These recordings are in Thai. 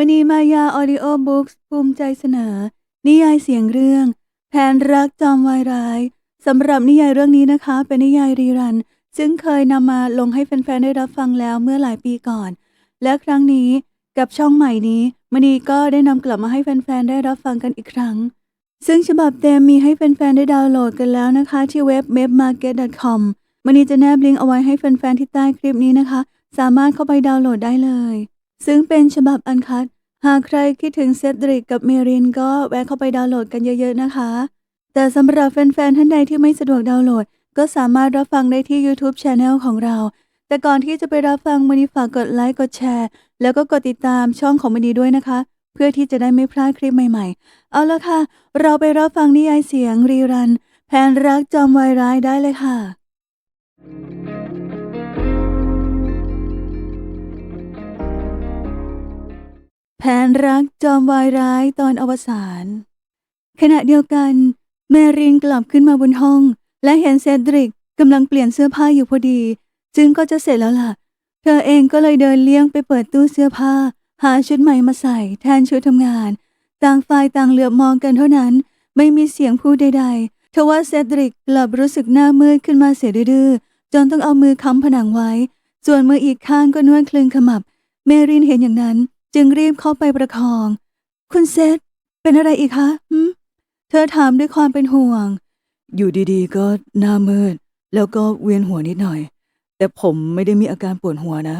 มณีมายาออดิโอบุ๊กภูมิใจเสนอ นิยายเสียงเรื่อง แผนรักจอมวายร้ายสำหรับนิยายเรื่องนี้นะคะ เป็นนิยายรีรัน ซึ่งเคยนำมาลงให้แฟนๆได้รับฟังแล้วเมื่อหลายปีก่อน และครั้งนี้กับช่องใหม่นี้มณีก็ได้นำกลับมาให้แฟนๆได้รับฟังกันอีกครั้ง ซึ่งฉบับเต็มมีให้แฟนๆได้ดาวน์โหลดกันแล้วนะคะ ที่เว็บ mapmarket.com มณีจะแนบลิงก์เอาไว้ให้แฟนๆที่ใต้คลิปนี้นะคะ สามารถเข้าไปดาวน์โหลดได้เลย ซึ่งเป็นฉบับอันคัด หากใครคิดถึงเซดริกกับเมรินก็แวะเข้าไปดาวน์โหลดกันเยอะๆนะคะ แต่สำหรับแฟนๆท่านใดที่ไม่สะดวกดาวน์โหลด ก็สามารถรับฟังได้ที่ YouTube Channel ของเรา แต่ก่อนที่จะไปรับฟังมณีฝากกดไลค์กดแชร์ แล้วก็กดติดตามช่องของมณีด้วยนะคะ เพื่อที่จะได้ไม่พลาดคลิปใหม่ๆ เอาละค่ะ เราไปรับฟังนิยายเสียงรีรัน แผนรักจอมวายร้ายได้เลยค่ะ แผนรักจอมวายร้ายตอนอวสานขณะเดียวกัน แมรินกลับขึ้นมาบนห้อง และเห็นเซดริกกำลังเปลี่ยนเสื้อผ้าอยู่พอดี จึงก็จะเสร็จแล้วล่ะ เธอเองก็เลยเดินเลี้ยงไปเปิดตู้เสื้อผ้า หาชุดใหม่มาใส่แทนชุดทำงาน ต่างฝ่ายต่างเหลือบมองกันเท่านั้น ไม่มีเสียงพูดใดๆทว่าเซดริกกลับรู้สึกหน้ามืดขึ้นมาเสียดื้อๆจนต้องเอามือค้ำผนังไว้ ส่วนมืออีกข้างก็นวดคลึงขมับ เมรินเห็นอย่างนั้น จึงรีบเข้าไปประคอง คุณเซธเป็นอะไรอีกคะหืมเธอถามด้วยความเป็นห่วง อยู่ดีๆ ก็หน้ามืด แล้วก็เวียนหัวนิดหน่อย แต่ผมไม่ได้มีอาการปวดหัวนะ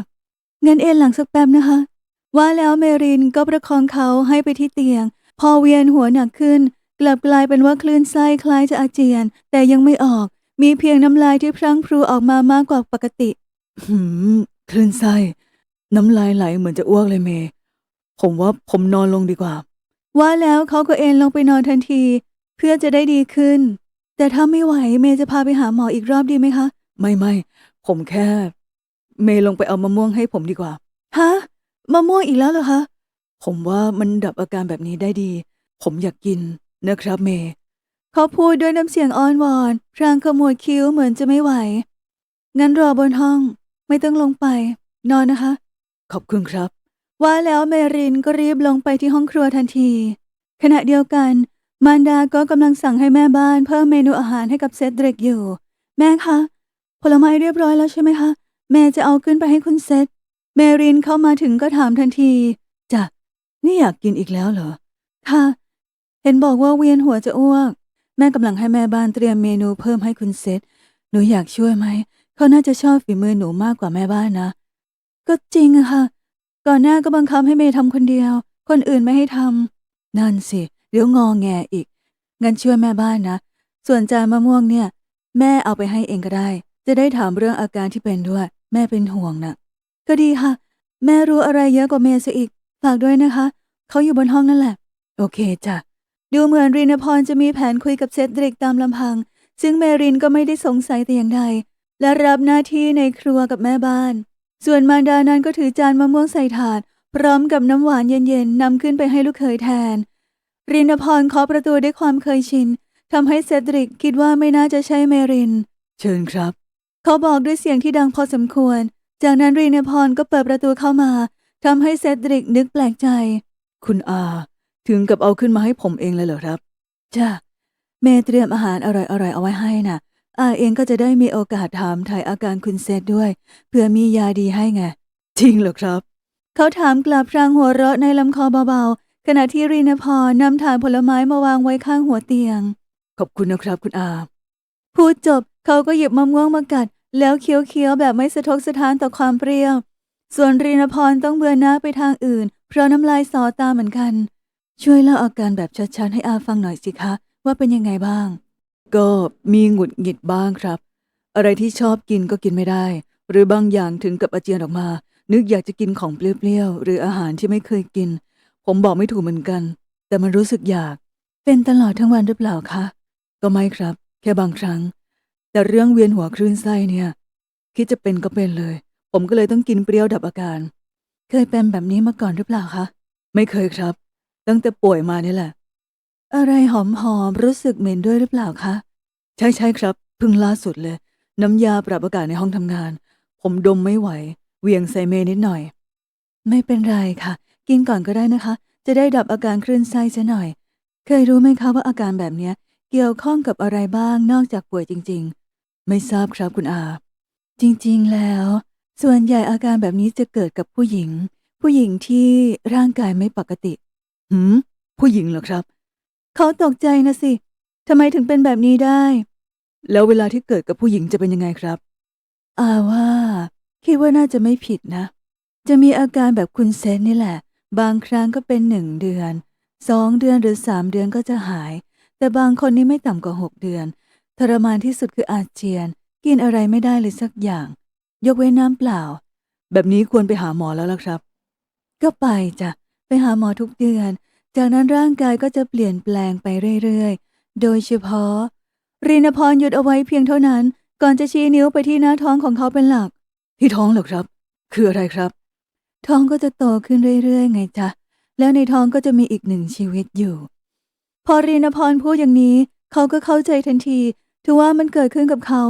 งั้นเอนหลังสักแป๊บนะคะ ว่าแล้วเมรินก็ประคองเขาให้ไปที่เตียง พอเวียนหัวหนักขึ้น กลับกลายเป็นว่าคลื่นไส้คล้ายจะอาเจียน แต่ยังไม่ออก มีเพียงน้ำลายที่พรั่งพรูออกมามากกว่าปกติ หืม คลื่นไส้ น้ำลายไหลเหมือนจะอ้วกเลยเม ผมว่าผมนอนลงดีกว่า ว่าแล้วเขาก็เอนลงไปนอนทันที เพื่อจะได้ดีขึ้น แต่ถ้าไม่ไหวเมย์จะพาไปหาหมออีกรอบดีไหมคะ ไม่ไม่ผมแค่ เมย์ลงไปเอามะม่วงให้ผมดีกว่าฮะมะม่วงอีกแล้วเหรอคะผมว่ามันดับอาการแบบนี้ได้ดี ผมอยากกินนะครับเมย์เขาพูดด้วยน้ำเสียงอ้อนวอนพรางขมวดคิ้วเหมือนจะไม่ไหว งั้นรอบนห้อง ไม่ต้องลงไป นอนนะคะ ขอบคุณครับ ว่าแล้วเมรินก็รีบลงไปที่ห้องครัวทันที ขณะเดียวกัน มารดาก็กำลังสั่งให้แม่บ้านเพิ่มเมนูอาหารให้กับเซดริกอยู่ แม่คะ ผลไม้เรียบร้อยแล้วใช่ไหมคะ แม่จะเอาขึ้นไปให้คุณเซตเมรินเข้ามาถึงก็ถามทันทีจ้ะนี่อยากกินอีกแล้วเหรอ ค่ะ เห็นบอกว่าเวียนหัวจะอ้วก แม่กำลังให้แม่บ้านเตรียมเมนูเพิ่มให้คุณเซตหนูอยากช่วยไหม เขาน่าจะชอบฝีมือหนูมากกว่าแม่บ้านนะ ก็จริงอะค่ะ ก่อนหน้าก็บังคับให้เมย์ทำคนเดียว คนอื่นไม่ให้ทำนั่นสิ เดี๋ยวงองแงอีก งั้นช่วยแม่บ้านนะ ส่วนจานมะม่วงเนี่ย แม่เอาไปให้เองก็ได้ จะได้ถามเรื่องอาการที่เป็นด้วย แม่เป็นห่วงนะก็ดีค่ะ แม่รู้อะไรเยอะกว่าเมย์ซะอีก ฝากด้วยนะคะ เขาอยู่บนห้องนั่นแหละ โอเคจ้ะ ดูเหมือนรินพรจะมีแผนคุยกับเซดริกตามลำพัง ซึ่งเมรินก็ไม่ได้สงสัยแต่อย่างใด และรับหน้าที่ในครัวกับแม่บ้าน ส่วนมารดานั้นก็ถือจานมะม่วงใส่ถาด พร้อมกับน้ำหวานเย็นๆนำขึ้นไปให้ลูกเขยแทน รินพรเคาะประตูด้วยความเคยชินทำให้เซดริกคิดว่าไม่น่าจะใช่เมริน เชิญครับ เขาบอกด้วยเสียงที่ดังพอสมควร จากนั้นรินพรก็เปิดประตูเข้ามาทำให้เซดริกนึกแปลกใจ คุณอา ถึงกับเอาขึ้นมาให้ผมเองเลยเหรอครับ จ้าเมย์เตรียมอาหารอร่อยๆเอาไว้ให้น่ะ อาเองก็จะได้มีโอกาสถามถ่ายอาการคุณเซตด้วย เพื่อมียาดีให้ไง จริงเหรอครับ เขาถามกลับพรางหัวเราะในลำคอเบาๆ ขณะที่รีนพรนำถาดผลไม้มาวางไว้ข้างหัวเตียง ขอบคุณนะครับคุณอา พูดจบเขาก็หยิบมะม่วงมากัด แล้วเคี้ยวๆแบบไม่สะทกสะท้านต่อความเปรี้ยว ส่วนรีนพรต้องเบือนหน้าไปทางอื่น เพราะน้ำลายสอตาเหมือนกัน ช่วยเล่าอาการแบบชัดๆให้อาฟังหน่อยสิคะ ว่าเป็นยังไงบ้าง ก็มีหงุดหงิดบ้างครับ อะไรที่ชอบกินก็กินไม่ได้ หรือบางอย่างถึงกับอาเจียนออกมา นึกอยากจะกินของเปรี้ยวๆหรืออาหารที่ไม่เคยกิน ผมบอกไม่ถูกเหมือนกัน แต่มันรู้สึกอยาก เป็นตลอดทั้งวันหรือเปล่าคะก็ไม่ครับ แค่บางครั้ง แต่เรื่องเวียนหัวคลื่นไส้เนี่ย คิดจะเป็นก็เป็นเลย ผมก็เลยต้องกินเปรี้ยวดับอาการ เคยเป็นแบบนี้มาก่อนหรือเปล่าคะไม่เคยครับ ตั้งแต่ป่วยมานี่แหละ อะไรหอมๆรู้สึกเหม็นด้วยหรือเปล่าคะ ใช่ใช่ครับเพิ่งล่าสุดเลย น้ำยาปรับอากาศในห้องทำงาน ผมดมไม่ไหวเหวียงใส่เมย์นิดหน่อย ไม่เป็นไรค่ะ กินก่อนก็ได้นะคะ จะได้ดับอาการคลื่นไส้ซะหน่อย เคยรู้ไหมคะว่าอาการแบบเนี้ย เกี่ยวข้องกับอะไรบ้างนอกจากป่วยจริง ๆ ไม่ทราบครับคุณอา จริงๆแล้ว ส่วนใหญ่อาการแบบนี้จะเกิดกับผู้หญิง ผู้หญิงที่ร่างกายไม่ปกติหืมผู้หญิงเหรอครับ เขาตกใจนะสิทำไมถึงเป็นแบบนี้ได้ แล้วเวลาที่เกิดกับผู้หญิงจะเป็นยังไงครับอาว่า คิดว่าน่าจะไม่ผิดนะ จะมีอาการแบบคุณเซนนี่แหละ บางครั้งก็เป็นหนึ่งเดือนสองเดือนหรือสามเดือนก็จะหาย แต่บางคนนี่ไม่ต่ำกว่าหกเดือน ทรมานที่สุดคืออาเจียน กินอะไรไม่ได้เลยสักอย่าง ยกเว้นน้ำเปล่า แบบนี้ควรไปหาหมอแล้วล่ะครับ ก็ไปจ้ะไปหาหมอทุกเดือน จากนั้นร่างกายก็จะเปลี่ยนแปลงไปเรื่อยๆ โดยเฉพาะ รีนพรหยุดเอาไว้เพียงเท่านั้น ก่อนจะชี้นิ้วไปที่หน้าท้องของเขาเป็นหลัก ที่ท้องเหรอครับ คืออะไรครับ ท้องก็จะโตขึ้นเรื่อยๆ ไงจ๊ะ แล้วในท้องก็จะมีอีกหนึ่งชีวิตอยู่ พอรีนพรพูดอย่างนี้ เขาก็เข้าใจทันที ถือว่ามันเกิดขึ้นกับเขา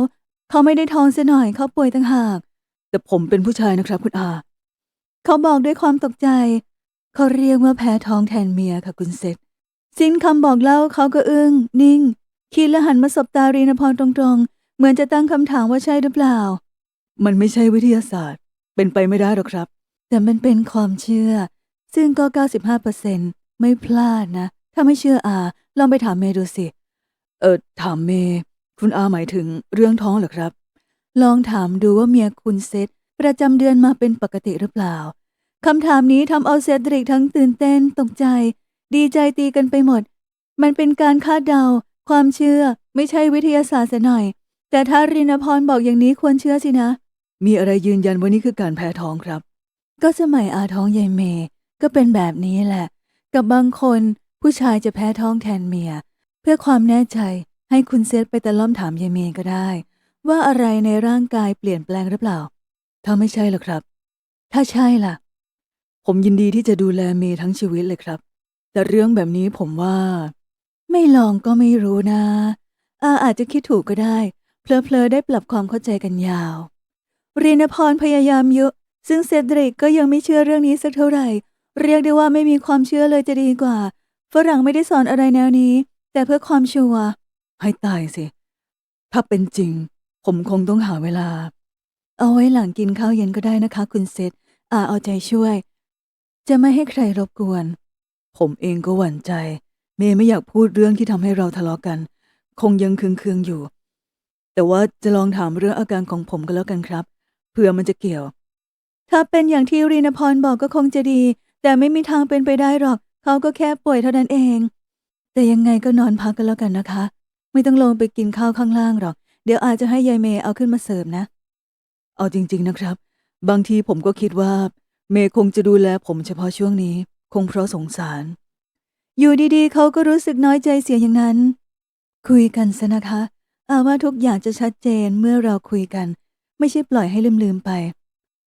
เขาไม่ได้ท้องเสียหน่อยเขาป่วยต่างหาก แต่ผมเป็นผู้ชายนะครับคุณอา เขาบอกด้วยความตกใจ เขาเรียกว่าแพ้ท้องแทนเมียค่ะคุณเซตสิ้นคำบอกเล่าเขาก็อึ้ง นิ่ง คิดและหันมาสบตารีนพรตรงๆ เหมือนจะตั้งคำถามว่าใช่หรือเปล่า มันไม่ใช่วิทยาศาสตร์ เป็นไปไม่ได้หรอกครับ แต่มันเป็นความเชื่อ ซึ่งก็ 95%ไม่พลาดนะ ถ้าไม่เชื่ออา ลองไปถามเมย์ดูสิ เออถามเมย์คุณอาหมายถึงเรื่องท้องเหรอครับ ลองถามดูว่าเมียคุณเซตประจำเดือนมาเป็นปกติหรือเปล่า คำถามนี้ทำเอาเซดริกทั้งตื่นเต้นตกใจ ดีใจตีกันไปหมด มันเป็นการคาดเดา ความเชื่อไม่ใช่วิทยาศาสตร์เสียหน่อย แต่ถ้ารินพรบอกอย่างนี้ควรเชื่อสินะ มีอะไรยืนยันว่านี่คือการแพ้ท้องครับ ก็สมัยอาท้องยายเมย์ก็เป็นแบบนี้แหละ กับบางคนผู้ชายจะแพ้ท้องแทนเมีย เพื่อความแน่ใจให้คุณเซตไปตะล่อมถามยายเมย์ก็ได้ ว่าอะไรในร่างกายเปลี่ยนแปลงหรือเปล่า ถ้าไม่ใช่หรอครับ ถ้าใช่ล่ะ ผมยินดีที่จะดูแลเมย์ทั้งชีวิตเลยครับ แต่เรื่องแบบนี้ผมว่า ไม่ลองก็ไม่รู้นะอาอาจจะคิดถูกก็ได้ เพลอๆได้ปรับความเข้าใจกันยาวเรีนพรพยายามเยุซึ่งเซดริกก็ยังไม่เชื่อเรื่องนี้สักเท่าไหร่ เรียกได้ว่าไม่มีความเชื่อเลยจะดีกว่า ฝรั่งไม่ได้สอนอะไรแนวนี้ แต่เพื่อความชัวร์ให้ตายสิ ถ้าเป็นจริง ผมคงต้องหาเวลา เอาไว้หลังกินข้าวเย็นก็ได้นะคะ คุณเซตอาเอาใจช่วย จะไม่ให้ใครรบกวน ผมเองก็หวั่นใจ เมย์ไม่อยากพูดเรื่องที่ทำให้เราทะเลาะกัน คงยังเคืองๆอยู่ แต่ว่าจะลองถามเรื่องอาการของผมก็แล้วกันครับ เผื่อมันจะเกี่ยว ถ้าเป็นอย่างที่รีนพรบอกก็คงจะดี แต่ไม่มีทางเป็นไปได้หรอก เขาก็แค่ป่วยเท่านั้นเอง แต่ยังไงก็นอนพักกันแล้วกันนะคะ ไม่ต้องลงไปกินข้าวข้างล่างหรอก เดี๋ยวอาจจะให้ยายเมย์เอาขึ้นมาเสิร์ฟนะ เอาจริง ๆนะครับ บางทีผมก็คิดว่า เมย์คงจะดูแลผมเฉพาะช่วงนี้ คงเพราะสงสาร อยู่ดีๆ เขาก็รู้สึกน้อยใจเสียอย่างนั้น คุยกันซะนะคะ อาว่าทุกอย่างจะชัดเจนเมื่อเราคุยกัน ไม่ใช่ปล่อยให้ลืมๆไป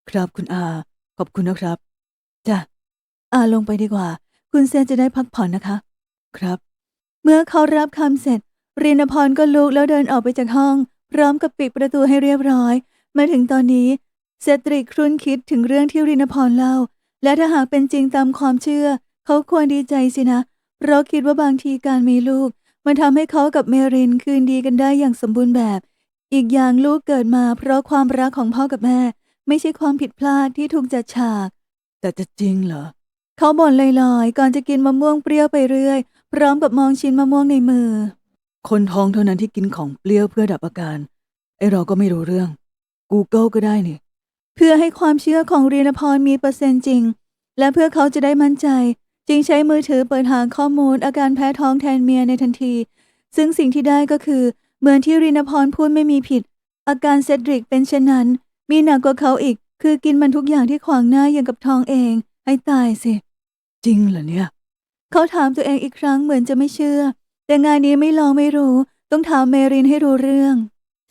ครับคุณอา ขอบคุณนะครับ จ้ะ อาลงไปดีกว่า คุณเซนจะได้พักผ่อนนะคะ ครับ เมื่อเขารับคำเสร็จรีนพรก็ลุกแล้วเดินออกไปจากห้อง พร้อมกับปิดประตูให้เรียบร้อย มาถึงตอนนี้ เซตริกครุ่นคิดถึงเรื่องที่รินพรเล่า และถ้าหากเป็นจริงตามความเชื่อ เขาควรดีใจสินะ เพราะคิดว่าบางทีการมีลูก มันทำให้เขากับเมรินคืนดีกันได้อย่างสมบูรณ์แบบ อีกอย่างลูกเกิดมาเพราะความรักของพ่อกับแม่ ไม่ใช่ความผิดพลาดที่ถูกจัดฉาก แต่จะจริงเหรอ เขาบ่นลอยๆ ก่อนจะกินมะม่วงเปรี้ยวไปเรื่อย พร้อมกับมองชิ้นมะม่วงในมือ คนท้องเท่านั้นที่กินของเปรี้ยวเพื่อดับอาการไอเราก็ไม่รู้เรื่อง Google ก็ได้นี่เพื่อให้ความเชื่อของรีนพรมีเปอร์เซ็นต์จริง และเพื่อเขาจะได้มั่นใจ จึงใช้มือถือเปิดหาข้อมูลอาการแพ้ท้องแทนเมียในทันที ซึ่งสิ่งที่ได้ก็คือ เหมือนที่รีนพรพูดไม่มีผิด อาการเซดริกเป็นเช่นนั้น มีหนักกว่าเขาอีก คือกินมันทุกอย่างที่ขวางหน้าอย่างกับท้องเอง ให้ตายสิ จริงเหรอเนี่ย เขาถามตัวเองอีกครั้งเหมือนจะไม่เชื่อ แต่งานนี้ไม่ลองไม่รู้ ต้องถามเมรินให้รู้เรื่อง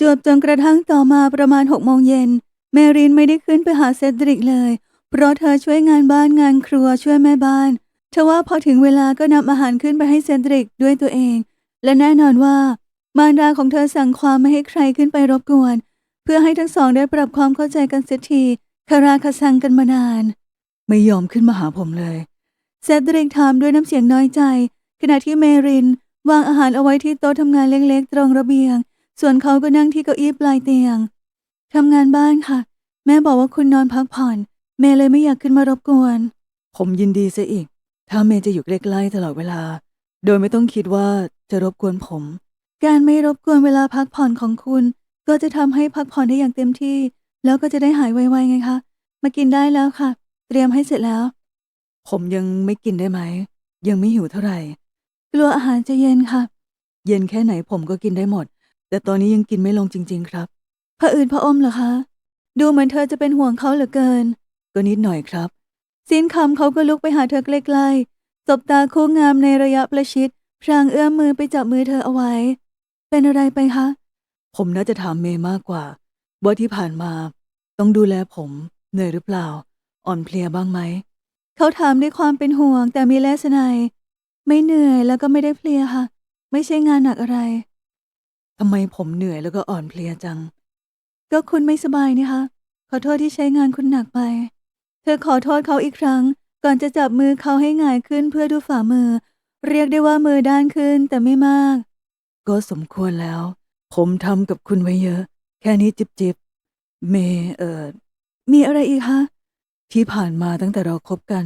จวบจนกระทั่งต่อมาประมาณหกโมงเย็น เมรินไม่ได้ขึ้นไปหาเซดริกเลย เพราะเธอช่วยงานบ้านงานครัวช่วยแม่บ้านทว่าพอถึงเวลาก็นำอาหารขึ้นไปให้เซดริกด้วยตัวเอง และแน่นอนว่า มารดาของเธอสั่งความไม่ให้ใครขึ้นไปรบกวน เพื่อให้ทั้งสองได้ปรับความเข้าใจกันเสียทีคาราคาซังกันมานาน ไม่ยอมขึ้นมาหาผมเลยเซดริกถามด้วยน้ำเสียงน้อยใจ ขณะที่เมรินวางอาหารเอาไว้ที่โต๊ะทำงานเล็กๆ ตรงระเบียง ส่วนเขาก็นั่งที่เก้าอี้ปลายเตียง ทำงานบ้านค่ะ แม่บอกว่าคุณนอนพักผ่อน เมย์เลยไม่อยากขึ้นมารบกวน ผมยินดีซะอีก ถ้าเมย์จะอยู่ใกล้ๆตลอดเวลา โดยไม่ต้องคิดว่าจะรบกวนผม การไม่รบกวนเวลาพักผ่อนของคุณ ก็จะทำให้พักผ่อนได้อย่างเต็มที่ แล้วก็จะได้หายไวๆไงคะ มากินได้แล้วค่ะ เตรียมให้เสร็จแล้ว ผมยังไม่กินได้ไหม ยังไม่หิวเท่าไหร่ กลัวอาหารจะเย็นค่ะ เย็นแค่ไหนผมก็กินได้หมด แต่ตอนนี้ยังกินไม่ลงจริง ๆ ครับ พระอื่นพระอมเหรอคะ ดูเหมือนเธอจะเป็นห่วงเขาเหลือเกิน ก็นิดหน่อยครับ สิ้นคำเขาก็ลุกไปหาเธอใกล้ๆสบตาคู่งามในระยะประชิด พรางเอื้อมมือไปจับมือเธอเอาไว้ เป็นอะไรไปคะ ผมน่าจะถามเมย์มากกว่า ว่าที่ผ่านมา ต้องดูแลผมเหนื่อยหรือเปล่า อ่อนเพลียบ้างไหม เขาถามด้วยความเป็นห่วงแต่มีแลสนายไม่เหนื่อยแล้วก็ไม่ได้เพลียค่ะ ไม่ใช่งานหนักอะไรทำไมผมเหนื่อยแล้วก็อ่อนเพลียจัง ก็คุณไม่สบายนี่คะ ขอโทษที่ใช้งานคุณหนักไป เธอขอโทษเขาอีกครั้ง ก่อนจะจับมือเขาให้หง่ายขึ้นเพื่อดูฝ่ามือ เรียกได้ว่ามือด้านขึ้นแต่ไม่มาก ก็สมควรแล้ว ผมทำกับคุณไว้เยอะ แค่นี้จิบจิบเมย์เอ่อมีอะไรอีกคะที่ผ่านมาตั้งแต่เราคบกัน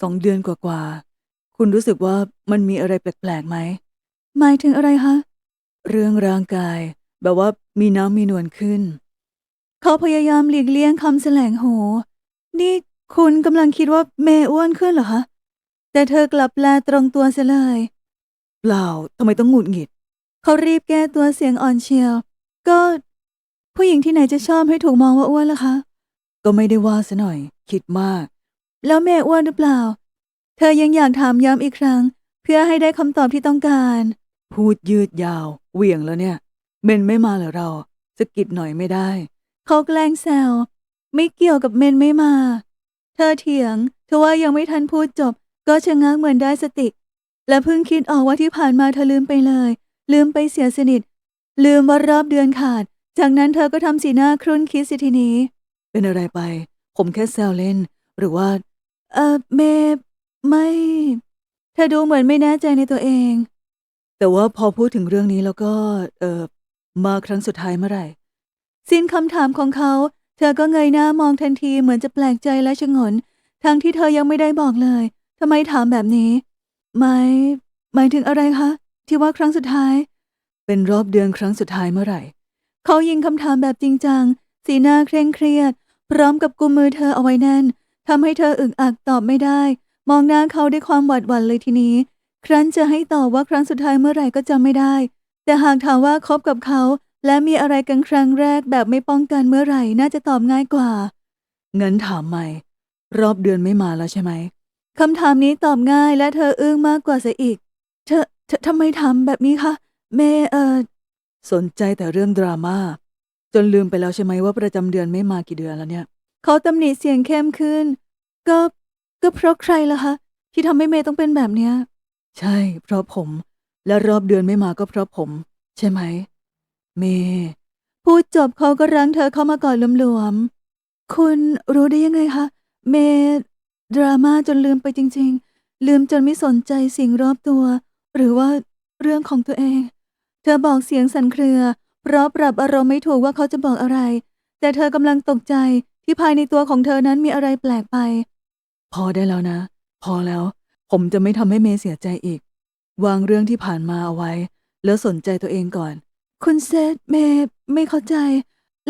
สองเดือนกว่าๆคุณรู้สึกว่ามันมีอะไรแปลกๆไหมหมายถึงอะไรคะเรื่องร่างกาย แบบว่ามีน้ำมีนวลขึ้น เขาพยายามหลีกเลี่ยงคำแสลงโห นี่คุณกำลังคิดว่าเมย์อ้วนขึ้นเหรอคะ แต่เธอกลับแลตรงตัวเสียเลย เปล่าทำไมต้องหงุดหงิด เขารีบแก้ตัวเสียงอ่อนเชียว ก็ ผู้หญิงที่ไหนจะชอบให้ถูกมองว่าอ้วนล่ะคะ ก็ไม่ได้ว่าซะหน่อย คิดมาก แล้วเมย์อ้วนหรือเปล่า เธอยังอยากถามย้ำอีกครั้ง เพื่อให้ได้คำตอบที่ต้องการ พูดยืดยาวเหวี่ยงแล้วเนี่ยเมนไม่มาเหรอเราสะกิดหน่อยไม่ได้ เขาแกล้งแซวไม่เกี่ยวกับเมนไม่มา เธอเถียงเธอว่ายังไม่ทันพูดจบ ก็ชะงักเหมือนได้สติ และเพิ่งคิดออกว่าที่ผ่านมาเธอลืมไปเลย ลืมไปเสียสนิท ลืมว่ารอบเดือนขาด จากนั้นเธอก็ทำสีหน้าครุ่นคิดสิทีนี้ เป็นอะไรไป ผมแค่แซวเล่น หรือว่า เออเมย์ไม่ เธอดูเหมือนไม่แน่ใจในตัวเอง แต่ว่าพอพูดถึงเรื่องนี้แล้วก็ เออมาครั้งสุดท้ายเมื่อไหร่ สิ้นคำถามของเขา เธอก็เงยหน้ามองทันทีเหมือนจะแปลกใจและชงน ทั้งที่เธอยังไม่ได้บอกเลยทำไมถามแบบนี้หมายหมายถึงอะไรคะ ที่ว่าครั้งสุดท้าย เป็นรอบเดือนครั้งสุดท้ายเมื่อไหร่ เขายิงคำถามแบบจริงจัง สีหน้าเคร่งเครียด พร้อมกับกุมมือเธอเอาไว้แน่นทำให้เธออึกอักตอบไม่ได้ มองหน้าเขาด้วยความหวาดหวั่นเลยทีนี้ ครั้นจะให้ตอบว่าครั้งสุดท้ายเมื่อไหร่ก็จำไม่ได้ แต่หากถามว่าคบกับเขา และมีอะไรกันครั้งแรกแบบไม่ป้องกันเมื่อไหร่น่าจะตอบง่ายกว่างั้นถามใหม่ รอบเดือนไม่มาแล้วใช่ไหมคำถามนี้ตอบง่ายและเธออึ้งมากกว่าเสียอีก เธอเธอทำไมถามแบบนี้คะ เมเออสนใจแต่เรื่องดราม่าจนลืมไปแล้วใช่ไหมว่าประจำเดือนไม่มากี่เดือนแล้วเนี่ย เขาตำหนิเสียงเข้มขึ้น ก็ก็เพราะใครล่ะคะ ที่ทำให้เมย์ต้องเป็นแบบเนี้ย ใช่ เพราะผม และรอบเดือนไม่มาก็เพราะผม ใช่ไหม เมย์พูดจบเขาก็รั้งเธอเข้ามากอดหลวมๆ คุณรู้ได้ยังไงคะ เมย์ดราม่าจนลืมไปจริง ๆ ลืมจนไม่สนใจสิ่งรอบตัว หรือว่าเรื่องของตัวเอง เธอบอกเสียงสั่นเครือ เพราะปรับอารมณ์ไม่ถูกว่าเขาจะบอกอะไร แต่เธอกำลังตกใจที่ภายในตัวของเธอนั้นมีอะไรแปลกไป พอได้แล้วนะ พอแล้ว ผมจะไม่ทำให้เมย์เสียใจอีก วางเรื่องที่ผ่านมาเอาไว้ แล้วสนใจตัวเองก่อน คุณเซธเมย์ไม่เข้าใจ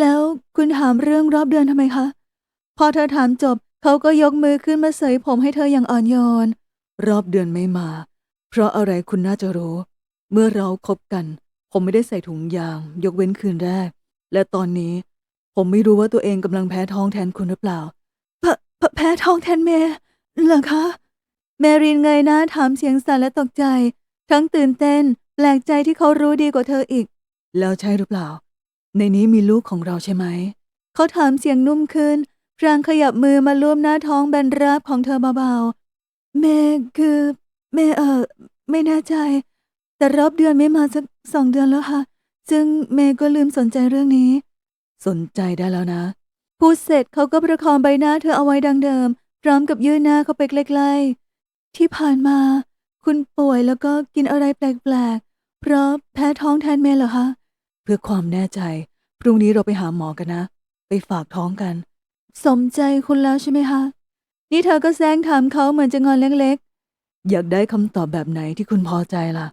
แล้วคุณถามเรื่องรอบเดือนทำไมคะ พอเธอถามจบเขาก็ยกมือขึ้นมาเสยผมให้เธออย่างอ่อนโยน รอบเดือนไม่มา เพราะอะไรคุณน่าจะรู้ เมื่อเราคบกัน ผมไม่ได้ใส่ถุงยาง ยกเว้นคืนแรก และตอนนี้ ผมไม่รู้ว่าตัวเองกำลังแพ้ท้องแทนคุณหรือเปล่าแพแพแพ้ท้องแทนเมย์เหรอคะ แมรินเงยหน้าถามเสียงสั่นและตกใจ ทั้งตื่นเต้นแปลกใจที่เขารู้ดีกว่าเธออีก แล้วใช่หรือเปล่า ในนี้มีลูกของเราใช่ไหม เขาถามเสียงนุ่มขึ้น พรางขยับมือมาลูบหน้าท้องแบนราบของเธอเบาๆเมย์คือเมย์เออไม่แน่ใจ แต่รอบเดือนไม่มาสักสองเดือนแล้วค่ะ ซึ่งเมย์ก็ลืมสนใจเรื่องนี้ สนใจได้แล้วนะ พูดเสร็จเขาก็ประคองใบหน้าเธอเอาไว้ดังเดิม พร้อมกับยื่นหน้าเข้าไปใกล้ๆ ที่ผ่านมา คุณป่วยแล้วก็กินอะไรแปลกๆ เพราะแพ้ท้องแทนเมย์เหรอคะ เพื่อความแน่ใจ พรุ่งนี้เราไปหาหมอกันนะ ไปฝากท้องกัน สมใจคุณแล้วใช่ไหมคะ นี่เธอก็แซงถามเขาเหมือนจะงอนเล็กๆ อยากได้คำตอบแบบไหนที่คุณพอใจล่ะ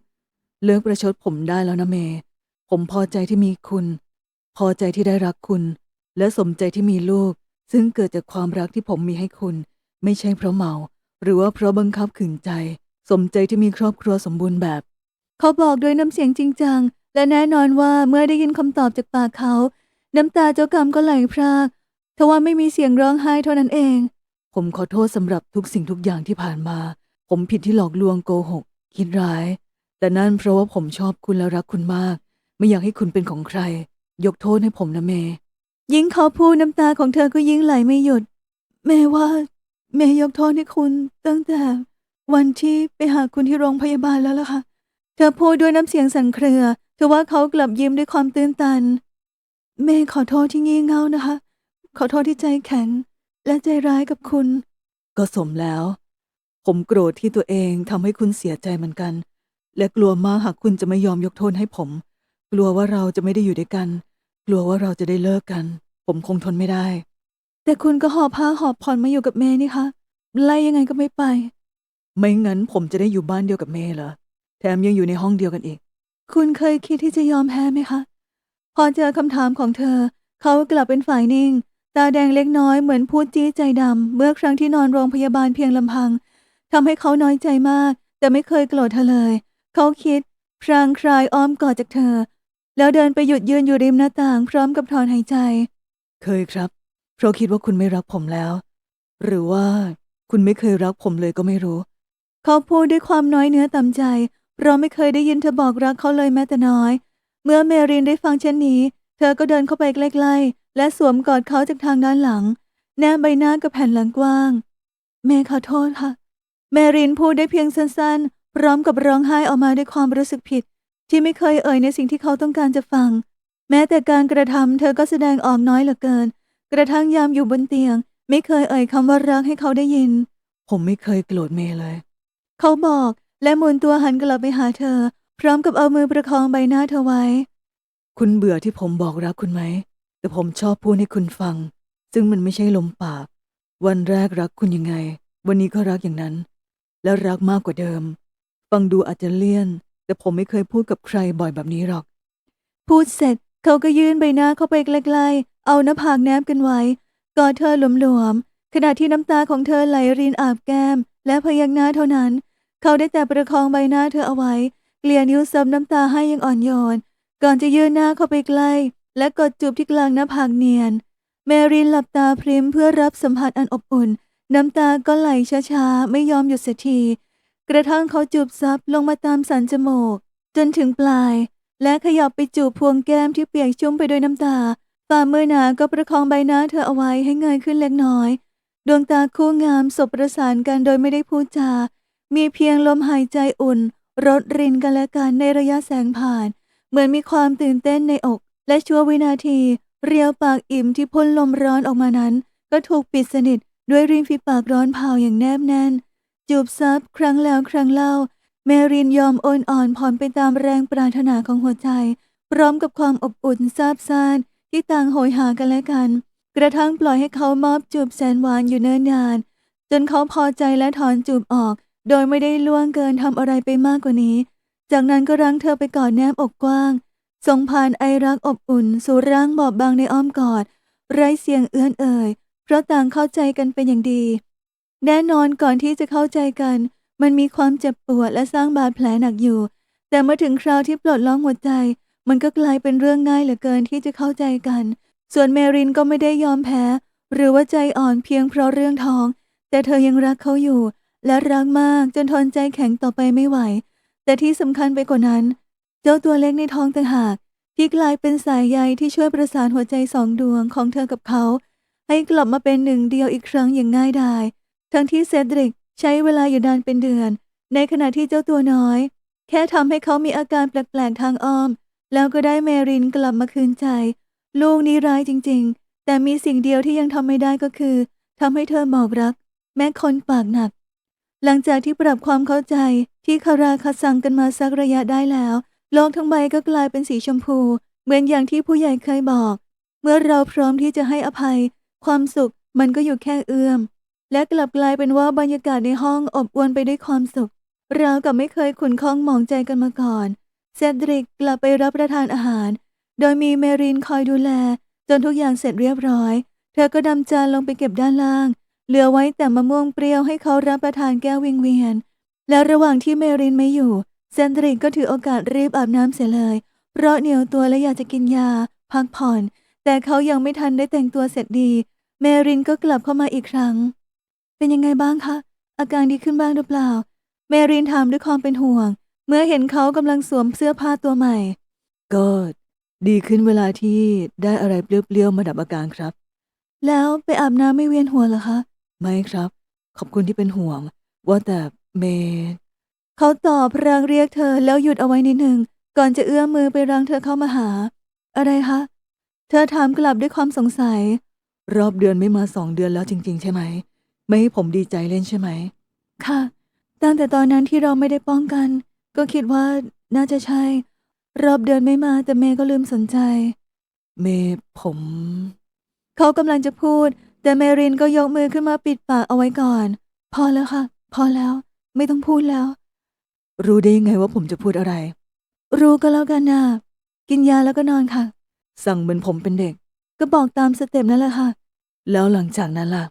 เลิกประชดผมได้แล้วนะเมย์ผมพอใจที่มีคุณ พอใจที่ได้รักคุณ และสมใจที่มีลูก ซึ่งเกิดจากความรักที่ผมมีให้คุณ ไม่ใช่เพราะเมา หรือว่าเพราะบังคับขืนใจ สมใจที่มีครอบครัวสมบูรณ์แบบ เขาบอกด้วยน้ำเสียงจริงจัง และแน่นอนว่าเมื่อได้ยินคำตอบจากปากเขา น้ำตาเจ้ากรรมก็ไหลพรากทว่าไม่มีเสียงร้องไห้เท่านั้นเอง ผมขอโทษสำหรับทุกสิ่งทุกอย่างที่ผ่านมา ผมผิดที่หลอกลวงโกหก คิดร้าย แต่นั่นเพราะว่าผมชอบคุณและรักคุณมาก ไม่อยากให้คุณเป็นของใคร ยกโทษให้ผมนะเมย์ยิ่งเขาพูดน้ำตาของเธอก็ยิ่งไหลไม่หยุด แม่ว่า แม่ยกโทษให้คุณ ตั้งแต่ วันที่ไปหาคุณที่โรงพยาบาลแล้วล่ะค่ะ เธอพูดด้วยน้ำเสียงสั่นเครือ ทว่าเขากลับยิ้มด้วยความตื้นตันแม่ขอโทษที่งี่เง่านะคะ ขอโทษที่ใจแข็ง และใจร้ายกับคุณ ก็สมแล้ว ผมโกรธที่ตัวเองทำให้คุณเสียใจเหมือนกัน และกลัวมากหากคุณจะไม่ยอมยกโทษให้ผม กลัวว่าเราจะไม่ได้อยู่ด้วยกัน กลัวว่าเราจะได้เลิกกัน ผมคงทนไม่ได้ แต่คุณก็หอบผ้าหอบผ่อนมาอยู่กับเมย์นี่คะไล่ยังไงก็ไม่ไป ไม่งั้นผมจะได้อยู่บ้านเดียวกับเมย์เหรอแถมยังอยู่ในห้องเดียวกันอีก คุณเคยคิดที่จะยอมแพ้ไหมคะ พอเจอคำถามของเธอ เขากลับเป็นฝ่ายนิ่ง ตาแดงเล็กน้อยเหมือนพูดจี้ใจดำเมื่อครั้งที่นอนโรงพยาบาลเพียงลำพังทำให้เขาน้อยใจมาก แต่ไม่เคยโกรธเธอเลย เขาคิดพรางคลายอ้อมกอดจากเธอ แล้วเดินไปหยุดยืนอยู่ริมหน้าต่าง พร้อมกับถอนหายใจ เคยครับ เพราะคิดว่าคุณไม่รักผมแล้ว หรือว่าคุณไม่เคยรักผมเลยก็ไม่รู้ เขาพูดด้วยความน้อยเนื้อต่ำใจ เราไม่เคยได้ยินเธอบอกรักเขาเลยแม้แต่น้อย เมื่อเมรินได้ฟังเช่นนี้ เธอก็เดินเข้าไปใกล้ๆ และสวมกอดเขาจากทางด้านหลัง แนบใบหน้ากับแผ่นหลังกว้าง เมย์ขอโทษค่ะ เมรินพูดได้เพียงสั้นๆ พร้อมกับร้องไห้ออกมาด้วยความรู้สึกผิด ที่ไม่เคยเอ่ยในสิ่งที่เขาต้องการจะฟัง แม้แต่การกระทำเธอก็แสดงออกน้อยเหลือเกิน กระทั่งยามอยู่บนเตียง ไม่เคยเอ่ยคำว่ารักให้เขาได้ยิน ผมไม่เคยโกรธเมย์เลย เขาบอก และหมุนตัวหันกลับไปหาเธอ พร้อมกับเอามือประคองใบหน้าเธอไว้ คุณเบื่อที่ผมบอกรักคุณไหม แต่ผมชอบพูดให้คุณฟัง ซึ่งมันไม่ใช่ลมปาก วันแรกรักคุณยังไง วันนี้ก็รักอย่างนั้น และรักมากกว่าเดิม ฟังดูอาจจะเลี่ยน แต่ผมไม่เคยพูดกับใครบ่อยแบบนี้หรอก พูดเสร็จเขาก็ยื่นใบหน้าเข้าไปใกล้ๆ เอาหน้าผากแนบกันไว้กอดเธอหลวมๆขณะที่น้ำตาของเธอไหลรินอาบแก้ม และพยักหน้าเท่านั้น เขาได้แต่ประคองใบหน้าเธอเอาไว้ เกลี่ยนิ้วซับน้ำตาให้ยังอ่อนโยน ก่อนจะยื่นหน้าเข้าไปใกล้ และกดจูบที่กลางหน้าผากเนียน เมรินหลับตาพริมเพื่อรับสัมผัสอันอบอุ่น น้ำตาก็ไหลช้าๆ ไม่ยอมหยุดเสียที กระทั่งเขาจูบซับลงมาตามสันจมูก จนถึงปลาย และขยับไปจูบพวงแก้มที่เปียกชุ่มไปด้วยน้ำตาฝ่ามือหนาก็ประคองใบหน้าเธอเอาไว้ให้เงยขึ้นเล็กน้อย ดวงตาคู่งามสบประสานกันโดยไม่ได้พูดจา มีเพียงลมหายใจอุ่นรดรินกันและกันในระยะแสงผ่าน เหมือนมีความตื่นเต้นในอก และชั่ววินาที เรียวปากอิ่มที่พ่นลมร้อนออกมานั้น ก็ถูกปิดสนิทด้วยริมฝีปากร้อนเผาอย่างแนบแน่น จูบซับครั้งแล้วครั้งเล่า เมรินยอมโอนอ่อนผ่อนไปตามแรงปรารถนาของหัวใจ พร้อมกับความอบอุ่นซาบซ่านที่ต่างโหยหากันและกัน กระทั่งปล่อยให้เขามอบจูบแสนหวานอยู่เนิ่นนาน จนเขาพอใจและถอนจูบออก โดยไม่ได้ล่วงเกินทำอะไรไปมากกว่านี้ จากนั้นก็รั้งเธอไปกอดแนบอกกว้าง ส่งผ่านไอรักอบอุ่น สู่ร่างบอบบางในอ้อมกอด ไร้เสียงเอื้อนเอ่ย เพราะต่างเข้าใจกันเป็นอย่างดี แน่นอนก่อนที่จะเข้าใจกัน มันมีความเจ็บปวดและสร้างบาดแผลหนักอยู่ แต่เมื่อถึงคราวที่ปลดล็อกหัวใจ มันก็กลายเป็นเรื่องง่ายเหลือเกินที่จะเข้าใจกัน ส่วนเมรินก็ไม่ได้ยอมแพ้ หรือว่าใจอ่อนเพียงเพราะเรื่องท้อง แต่เธอยังรักเขาอยู่ และรักมากจนทนใจแข็งต่อไปไม่ไหว แต่ที่สำคัญไปกว่านั้น เจ้าตัวเล็กในท้องต่างหากที่กลายเป็นสายใยที่ช่วยประสานหัวใจสองดวงของเธอกับเขา ให้กลับมาเป็นหนึ่งเดียวอีกครั้งอย่างง่ายดาย ทั้งที่เซดริกใช้เวลาอยู่นานเป็นเดือน ในขณะที่เจ้าตัวน้อย แค่ทำให้เขามีอาการแปลกๆทางอ้อม แล้วก็ได้เมรินกลับมาคืนใจ ลูกนี้ร้ายจริง ๆ แต่มีสิ่งเดียวที่ยังทำไม่ได้ก็คือทำให้เธอบอกรัก แม้คนปากหนัก หลังจากที่ปรับความเข้าใจที่คาราคาซังกันมาสักระยะได้แล้ว โลกทั้งใบก็กลายเป็นสีชมพู เหมือนอย่างที่ผู้ใหญ่เคยบอก เมื่อเราพร้อมที่จะให้อภัย ความสุขมันก็อยู่แค่เอื้อม และกลับกลายเป็นว่าบรรยากาศในห้องอบอวลไปด้วยความสุข เราวกับไม่เคยขุนข้องมองใจกันมาก่อนเซดริกกลับไปรับประทานอาหาร โดยมีเมรินคอยดูแล จนทุกอย่างเสร็จเรียบร้อย เธอก็ดำจานลงไปเก็บด้านล่าง เหลือไว้แต่มะม่วงเปรี้ยวให้เขารับประทานแก้ววิงเวียน และระหว่างที่เมรินไม่อยู่ เซนดริกก็ถือโอกาสรีบอาบน้ำเสียเลย เพราะเหนียวตัวและอยากจะกินยา พักผ่อน แต่เขายังไม่ทันได้แต่งตัวเสร็จดี เมรินก็กลับเข้ามาอีกครั้ง เป็นยังไงบ้างคะ อาการดีขึ้นบ้างหรือเปล่า เมรินถามด้วยความเป็นห่วง เมื่อเห็นเขากำลังสวมเสื้อผ้าตัวใหม่ก็ดีขึ้นเวลาที่ได้อะไรเปรี้ยวๆมาดับอาการครับ แล้วไปอาบน้ำไม่เวียนหัวเหรอคะ ไม่ครับ ขอบคุณที่เป็นห่วง ว่าแต่เมย์เขาตอบพรางเรียกเธอแล้วหยุดเอาไว้นิดหนึ่ง ก่อนจะเอื้อมมือไปรังเธอเข้ามาหา อะไรคะเธอถามกลับด้วยความสงสัย รอบเดือนไม่มาสองเดือนแล้วจริง ๆ ใช่ไหม ไม่ให้ผมดีใจเล่นใช่ไหม ค่ะ ตั้งแต่ตอนนั้นที่เราไม่ได้ป้องกัน ก็คิดว่าน่าจะใช่ รอบเดือนไม่มาแต่เมย์ก็ลืมสนใจ เมย์ผม เขากำลังจะพูด แต่เมรินก็ยกมือขึ้นมาปิดปากเอาไว้ก่อน พอแล้วค่ะ พอแล้ว ไม่ต้องพูดแล้ว รู้ได้ยังไงว่าผมจะพูดอะไร รู้ก็แล้วกันนะกินยาแล้วก็นอนค่ะ สั่งเหมือนผมเป็นเด็ก ก็บอกตามสเต็ปนั่นแหละค่ะ แล้วหลังจากนั้นล่ะ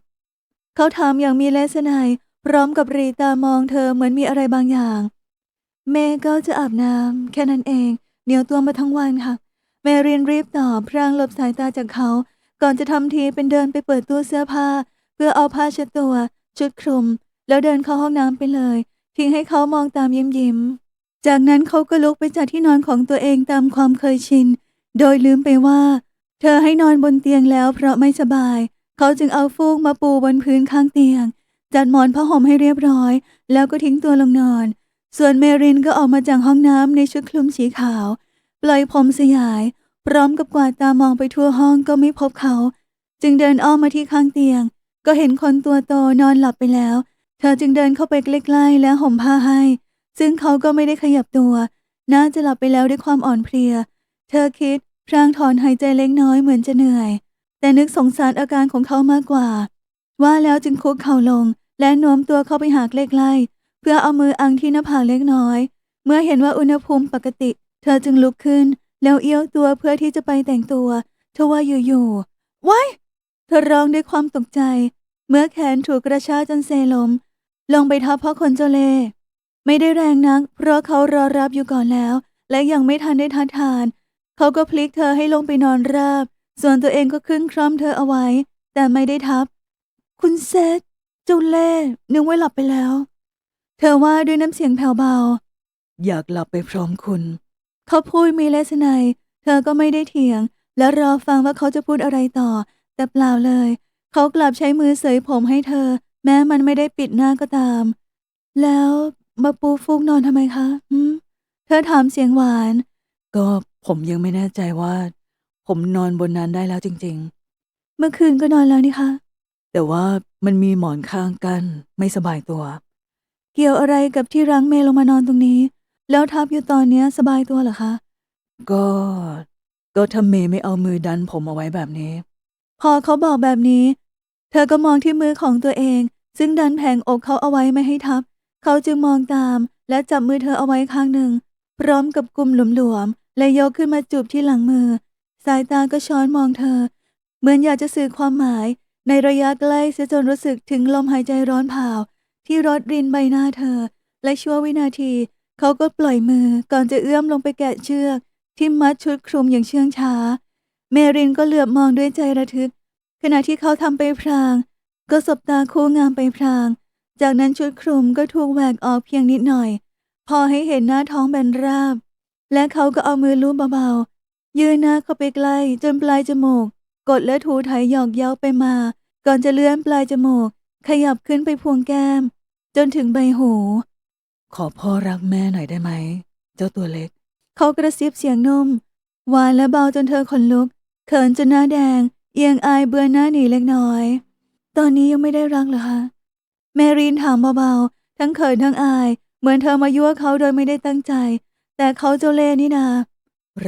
เขาถามอย่างมีเลสไนยพร้อมกับรีตามองเธอเหมือนมีอะไรบางอย่าง เมย์ก็จะอาบน้ำแค่นั้นเอง เหนียวตัวมาทั้งวันค่ะ เมรินรีบตอบพรางหลบสายตาจากเขา ก่อนจะทำทีเป็นเดินไปเปิดตู้เสื้อผ้า เพื่อเอาผ้าเช็ดตัว ชุดคลุม แล้วเดินเข้าห้องน้ำไปเลย ทิ้งให้เขามองตามยิ้มยิ้ม จากนั้นเขาก็ลุกไปจากที่นอนของตัวเองตามความเคยชิน โดยลืมไปว่า เธอให้นอนบนเตียงแล้วเพราะไม่สบาย เขาจึงเอาฟูกมาปูบนพื้นข้างเตียง จัดหมอนผ้าห่มให้เรียบร้อย แล้วก็ทิ้งตัวลงนอน ส่วนเมรินก็ออกมาจากห้องน้ำในชุดคลุมสีขาว ปล่อยผมสยาย พร้อมกับกวาดตามองไปทั่วห้องก็ไม่พบเขา จึงเดินอ้อมมาที่ข้างเตียง ก็เห็นคนตัวโตนอนหลับไปแล้ว เธอจึงเดินเข้าไปใกล้ๆและห่มผ้าให้ ซึ่งเขาก็ไม่ได้ขยับตัว น่าจะหลับไปแล้วด้วยความอ่อนเพลีย เธอคิดพรางถอนหายใจเล็กน้อยเหมือนจะเหนื่อย แต่นึกสงสารอาการของเขามากกว่า ว่าแล้วจึงคุกเข่าลง และโน้มตัวเข้าไปหาใกล้ๆเพื่อเอามืออังที่หน้าผากเล็กน้อย เมื่อเห็นว่าอุณหภูมิปกติ เธอจึงลุกขึ้น แล้วเอี้ยวตัวเพื่อที่จะไปแต่งตัวทว่าอยู่ๆว้ายเธอร้องด้วยความตกใจ เมื่อแขนถูกกระชากจนเซลมลงไปทับพ่อคนเจเล่ไม่ได้แรงนัก เพราะเขารอรับอยู่ก่อนแล้ว และยังไม่ทันได้ทัดทาน เขาก็พลิกเธอให้ลงไปนอนราบ ส่วนตัวเองก็ขึ้นคร่อมเธอเอาไว้ แต่ไม่ได้ทับ คุณเซธเจ้าเล่นึกว่าหลับไปแล้ว เธอว่าด้วยน้ำเสียงแผ่วเบา อยากหลับไปพร้อมคุณ เขาพูดมีเลสไนยเธอก็ไม่ได้เถียง และรอฟังว่าเขาจะพูดอะไรต่อ แต่เปล่าเลย เขากลับใช้มือเสยผมให้เธอ แม้มันไม่ได้ปิดหน้าก็ตาม แล้วมาปูฟูกนอนทำไมคะหืมเธอถามเสียงหวาน ก็ผมยังไม่แน่ใจว่า ผมนอนบนนั้นได้แล้วจริง ๆ เมื่อคืนก็นอนแล้วนี่คะ แต่ว่ามันมีหมอนข้างกันไม่สบายตัว เกี่ยวอะไรกับที่รั้งเมย์ลงมานอนตรงนี้ แล้วทับอยู่ตอนเนี้ยสบายตัวเหรอคะ ก็ ก็ถ้าเมย์ไม่เอามือดันผมเอาไว้แบบนี้ พอเขาบอกแบบนี้ เธอก็มองที่มือของตัวเอง ซึ่งดันแผงอกเขาเอาไว้ไม่ให้ทับ เขาจึงมองตาม และจับมือเธอเอาไว้ข้างหนึ่ง พร้อมกับกุมหลวมๆและยกขึ้นมาจูบที่หลังมือ สายตาก็ช้อนมองเธอ เหมือนอยากจะสื่อความหมาย ในระยะใกล้เสียจนรู้สึกถึงลมหายใจร้อนเผาที่รดรินใบหน้าเธอ และชั่ววินาที เขาก็ปล่อยมือก่อนจะเอื้อมลงไปแกะเชือก ที่มัดชุดคลุมอย่างเชื่องช้า เมรินก็เหลือบมองด้วยใจระทึก ขณะที่เขาทำไปพราง ก็สบตาคู่งามไปพราง จากนั้นชุดคลุมก็ถูกแหวกออกเพียงนิดหน่อย พอให้เห็นหน้าท้องแบนราบ และเขาก็เอามือลูบเบาๆยื่นหน้าเข้าไปใกล้จนปลายจมูก กดและถูไถหยอกเย้าไปมา ก่อนจะเลื่อนปลายจมูก ขยับขึ้นไปพวงแก้ม จนถึงใบหู ขอพ่อรักแม่หน่อยได้ไหม เจ้าตัวเล็ก เขากระซิบเสียงนุ่ม หวานและเบาจนเธอขนลุก เขินจนหน้าแดง เอียงอายเบือนหน้าหนีเล็กน้อย ตอนนี้ยังไม่ได้รักเหรอคะ แมรีนถามเบาๆททั้งเขินทั้งอาย เหมือนเธอมายั่วเขาโดยไม่ได้ตั้งใจ แต่เขาเจ้าเล่ห์นี่นา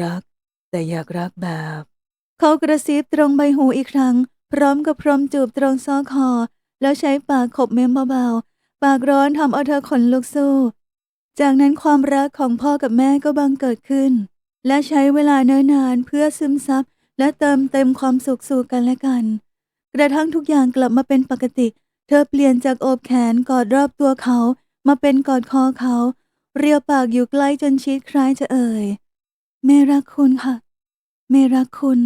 รัก แต่อยากรักแบบ เขากระซิบตรงใบหูอีกครั้ง พร้อมกับพรมจูบตรงซอกคอ แล้วใช้ปากขบเม้มเบาๆ ปากร้อนทำเอาเธอขนลุกสู้ จากนั้นความรักของพ่อกับแม่ก็บังเกิดขึ้น และใช้เวลาเนิ่นนานเพื่อซึมซับและเติมเต็มความสุขสู่กันและกัน กระทั่งทุกอย่างกลับมาเป็นปกติ เธอเปลี่ยนจากโอบแขนกอดรอบตัวเขา มาเป็นกอดคอเขา เรียวปากอยู่ใกล้จนชิดคล้ายจะเอ่ยแม่รักคุณค่ะแม่รักคุณ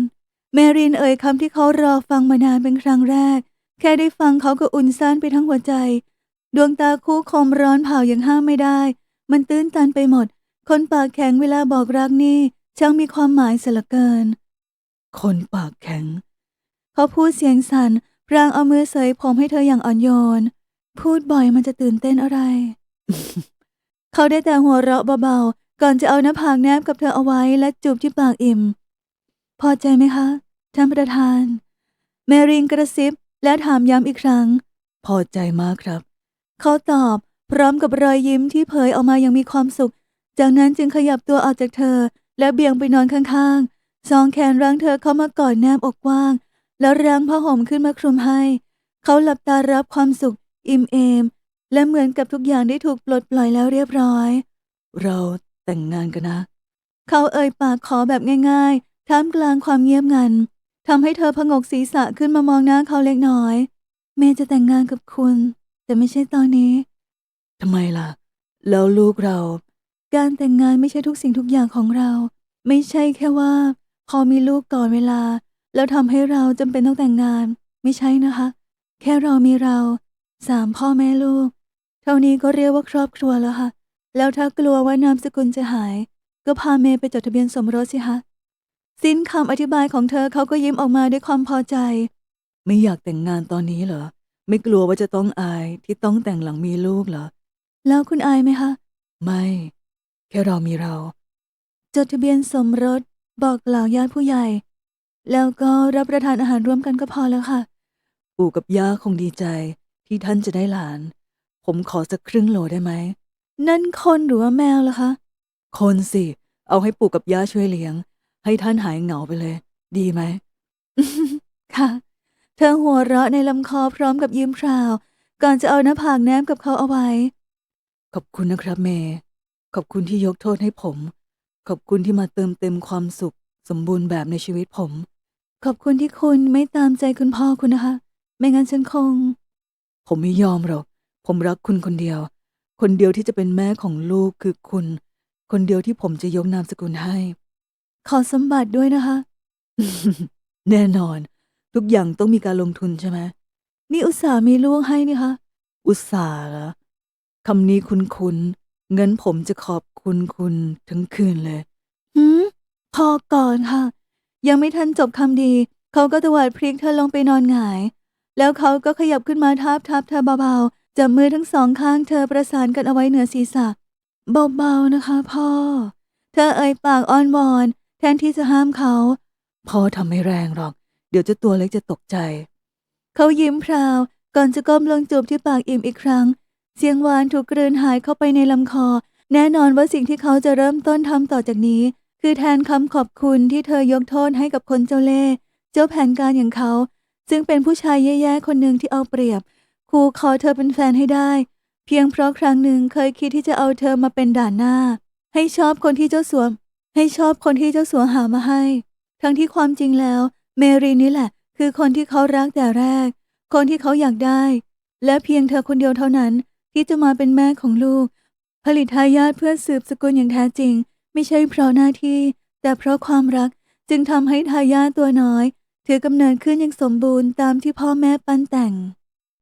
แมรินเอ่ยคำที่เขารอฟังมานานเป็นครั้งแรก แค่ได้ฟังเขาก็อุ่นซ่านไปทั้งหัวใจ ดวงตาคู่คมร้อนเผาอย่างห้ามไม่ได้ มันตื้นตันไปหมด คนปากแข็งเวลาบอกรักนี่ช่างมีความหมายเสียเหลือเกิน คนปากแข็ง เขาพูดเสียงสัน่นพรางเอามือเสยผมให้เธออย่างอ่อนโยน พูดบ่อยมันจะตื่นเต้นอะไร เขาได้แต่หัวเราะเบาๆ ก่อนจะเอาหน้าผากแนบกับเธอเอาไว้และจูบที่ปากอิ่ม พอใจไหมคะ ท่านประธาน แมรินกระซิบและถามย้ำอีกครั้ง พอใจมากครับ เขาตอบพร้อมกับรอยยิ้มที่เผยออกมาอย่างมีความสุข จากนั้นจึงขยับตัวออกจากเธอ และเบี่ยงไปนอนข้างๆ สองแขนรั้งเธอเข้ามากอดแนบอกกว้าง แล้วรั้งผ้าห่มขึ้นมาคลุมให้ เขาหลับตารับความสุข อิ่มเอม และเหมือนกับทุกอย่างได้ถูกปลดปล่อยแล้วเรียบร้อย เราแต่งงานกันนะ เขาเอ่ยปากขอแบบง่ายๆ ท่ามกลางความเงียบงันทำให้เธอพงกศีรษะขึ้นมามองหน้าเขาเล็กน้อย เมย์จะแต่งงานกับคุณ แต่ไม่ใช่ตอนนี้ทำไมล่ะ แล้วลูกเรา การแต่งงานไม่ใช่ทุกสิ่งทุกอย่างของเรา ไม่ใช่แค่ว่า พอมีลูกก่อนเวลา แล้วทำให้เราจำเป็นต้องแต่งงาน ไม่ใช่นะคะ แค่เรามีเราสามพ่อแม่ลูก เท่านี้ก็เรียกว่าครอบครัวแล้วค่ะ แล้วถ้ากลัวว่านามสกุลจะหาย ก็พาเมย์ไปจดทะเบียนสมรสสิคะสิ้นคำอธิบายของเธอเขาก็ยิ้มออกมาด้วยความพอใจ ไม่อยากแต่งงานตอนนี้เหรอ ไม่กลัวว่าจะต้องอายที่ต้องแต่งหลังมีลูกเหรอ แล้วคุณอายไหมคะ ไม่ แค่เรามีเรา จดทะเบียนสมรสบอกกล่าวญาติผู้ใหญ่ แล้วก็รับประทานอาหารร่วมกันก็พอแล้วค่ะ ปู่กับย่าคงดีใจที่ท่านจะได้หลาน ผมขอสักครึ่งโลได้ไหม นั่นคนหรือว่าแมวล่ะคะ คนสิ เอาให้ปู่กับย่าช่วยเลี้ยง ให้ท่านหายเหงาไปเลย ดีไหม ค่ะ เธอหัวเราะในลำคอพร้อมกับยิ้มพราว ก่อนจะเอาหน้าผากแนบกับเขาเอาไว้ ขอบคุณนะครับเมย์ขอบคุณที่ยกโทษให้ผม ขอบคุณที่มาเติมเต็มความสุข สมบูรณ์แบบในชีวิตผม ขอบคุณที่คุณไม่ตามใจคุณพ่อคุณนะคะ ไม่งั้นฉันคง ผมไม่ยอมหรอก ผมรักคุณคนเดียว คนเดียวที่จะเป็นแม่ของลูกคือคุณ คนเดียวที่ผมจะยกนามสกุลให้ ขอสมบัติด้วยนะคะ แน่นอน ทุกอย่างต้องมีการลงทุนใช่ไหมนี่อุตส่าห์มีลูกให้นี่คะอุตส่าห์เหรอคำนี้คุณคุณเงินผมจะขอบคุณคุณทั้งคืนเลยหืมพอก่อนค่ะ ยังไม่ทันจบคำดี เขาก็ตวาดพริกเธอลงไปนอนหงาย แล้วเขาก็ขยับขึ้นมาทับทับเธอเบาๆจับมือทั้งสองข้างเธอประสานกันเอาไว้เหนือศีรษะเบาๆนะคะ พ่อ เธอเอ่ยปากอ้อนวอน แทนที่จะห้ามเขาพ่อทำไม่แรงหรอก เดี๋ยวจะตัวเล็กจะตกใจ เขายิ้มพราว ก่อนจะก้มลงจูบที่ปากอิ่มอีกครั้ง เสียงหวานถูกกลืนหายเข้าไปในลำคอ แน่นอนว่าสิ่งที่เขาจะเริ่มต้นทำต่อจากนี้ คือแทนคำขอบคุณที่เธอยกโทษให้กับคนเจ้าเล่ห์เจ้าแผนการอย่างเขา ซึ่งเป็นผู้ชายแย่ๆคนหนึ่งที่เอาเปรียบคู่ขอเธอเป็นแฟนให้ได้ เพียงเพราะครั้งหนึ่งเคยคิดที่จะเอาเธอมาเป็นด่านหน้า ให้ชอบคนที่เจ้าสวมให้ชอบคนที่เจ้าสัวหามาให้ ทั้งที่ความจริงแล้ว เมรีนี่แหละ คือคนที่เขารักแต่แรก คนที่เขาอยากได้ และเพียงเธอคนเดียวเท่านั้น ที่จะมาเป็นแม่ของลูก ผลิตทายาทเพื่อสืบสกุลอย่างแท้จริง ไม่ใช่เพราะหน้าที่ แต่เพราะความรักจึงทำให้ทายาทตัวน้อย ถือกำเนิดขึ้นอย่างสมบูรณ์ตามที่พ่อแม่ปั้นแต่ง